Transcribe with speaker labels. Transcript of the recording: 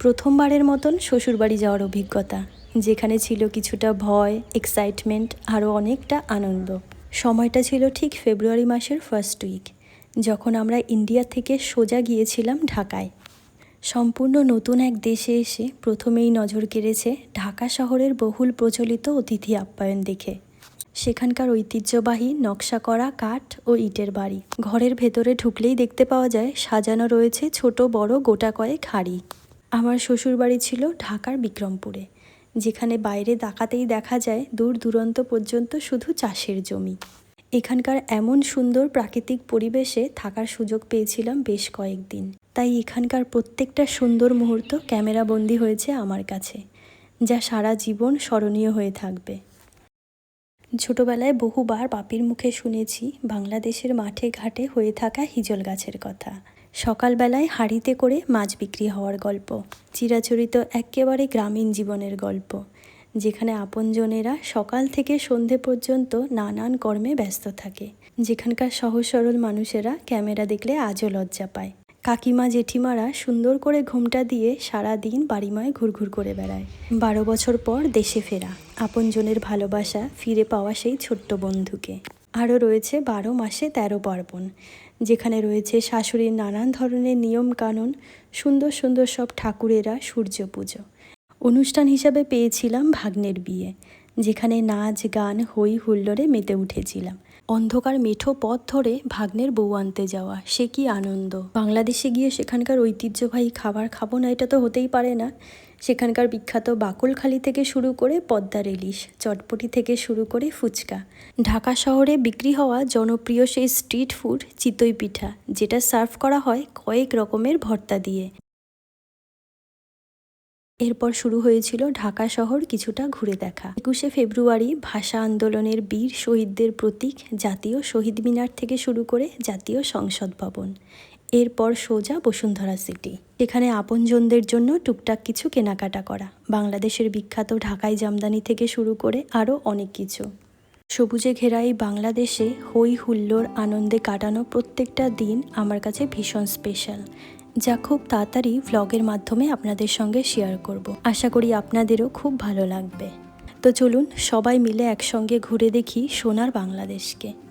Speaker 1: প্রথমবারের মতন শ্বশুরবাড়ি যাওয়ার অভিজ্ঞতা, যেখানে ছিল কিছুটা ভয় এক্সাইটমেন্ট আরও অনেকটা আনন্দ। সময়টা ছিল ঠিক ফেব্রুয়ারি মাসের ফার্স্ট উইক যখন আমরা ইন্ডিয়া থেকে সোজা গিয়েছিলাম ঢাকায়। সম্পূর্ণ নতুন এক দেশে এসে প্রথমেই নজর কেড়েছে ঢাকা শহরের বহুল প্রচলিত অতিথি আপ্যায়ন দেখে। সেখানকার ঐতিহ্যবাহী নকশা করা কাঠ ও ইটের বাড়ি। ঘরের ভেতরে ঢুকলেই দেখতে পাওয়া যায় সাজানো রয়েছে ছোট বড় গোটা কয়েক হাড়ি। আমার শ্বশুরবাড়ি ছিল ঢাকার বিক্রমপুরে, যেখানে বাইরে তাকাতেই দেখা যায় দূর দূরান্ত পর্যন্ত শুধু চাষের জমি। এখানকার এমন সুন্দর প্রাকৃতিক পরিবেশে থাকার সুযোগ পেয়েছিলাম বেশ কয়েকদিন। তাই এখানকার প্রত্যেকটা সুন্দর মুহূর্ত ক্যামেরাবন্দি হয়েছে আমার কাছে, যা সারা জীবন স্মরণীয় হয়ে থাকবে। ছোটবেলায় বহুবার বাপির মুখে শুনেছি বাংলাদেশের মাঠে ঘাটে হয়ে থাকা হিজল গাছের কথা। সকালবেলায় হাঁড়িতে করে মাছ বিক্রি হওয়ার গল্প, চিরাচরিত একেবারে গ্রামীণ জীবনের গল্প, যেখানে আপনজনেরা সকাল থেকে সন্ধে পর্যন্ত নানান কর্মে ব্যস্ত থাকে, যেখানকার সহজ সরল মানুষেরা ক্যামেরা দেখলে আজও লজ্জা পায়। কাকিমা জেঠিমারা সুন্দর করে ঘোমটা দিয়ে সারা দিন বাড়িময় ঘুরঘুর করে বেড়ায়। বারো বছর পর দেশে ফেরা। আপনজনের ভালোবাসা ফিরে পাওয়া সেই ছোট্ট বন্ধুকে। আরও রয়েছে বারো মাসে তেরো পার্বণ, যেখানে রয়েছে শাশুড়ির নানান ধরনের নিয়ম কানুন সুন্দর সুন্দর সব ঠাকুরেরা সূর্য পুজো অনুষ্ঠান হিসাবে পেয়েছিলাম ভাগ্নের বিয়ে। যেখানে নাচ, গান হই হুল্লোড়ে মেতে উঠেছিলাম। অন্ধকার মেঠো পথ ধরে ভাগ্নের বউ আনতে যাওয়া, সে কি আনন্দ? বাংলাদেশে গিয়ে সেখানকার ঐতিহ্যবাহী খাবার খাব না, এটা তো হতেই পারে না। সেখানকার বিখ্যাত বাকলখালি থেকে শুরু করে পদ্মার ইলিশ, চটপটি থেকে শুরু করে ফুচকা। ঢাকা শহরে বিক্রি হওয়া জনপ্রিয় সেই স্ট্রিট ফুড চিতই পিঠা, যেটা সার্ভ করা হয় কয়েক রকমের ভর্তা দিয়ে। এরপর শুরু হয়েছিল ঢাকা শহর কিছুটা ঘুরে দেখা। একুশে ফেব্রুয়ারি ভাষা আন্দোলনের বীর শহীদদের প্রতীক জাতীয় শহীদ মিনার থেকে শুরু করে জাতীয় সংসদ ভবন। এরপর সোজা বসুন্ধরা সিটি। এখানে আপনজনদের জন্য টুকটাক কিছু কেনাকাটা করা। বাংলাদেশের বিখ্যাত ঢাকাই জামদানি থেকে শুরু করে আরও অনেক কিছু। সবুজে ঘেরা এই বাংলাদেশে হই হুল্লোর আনন্দে কাটানো প্রত্যেকটা দিন আমার কাছে ভীষণ স্পেশাল। যা খুব তাড়াতাড়ি ভ্লগের মাধ্যমে আপনাদের সঙ্গে শেয়ার করব। আশা করি আপনাদেরও খুব ভালো লাগবে। তো চলুন সবাই মিলে একসঙ্গে ঘুরে দেখি সোনার বাংলাদেশকে।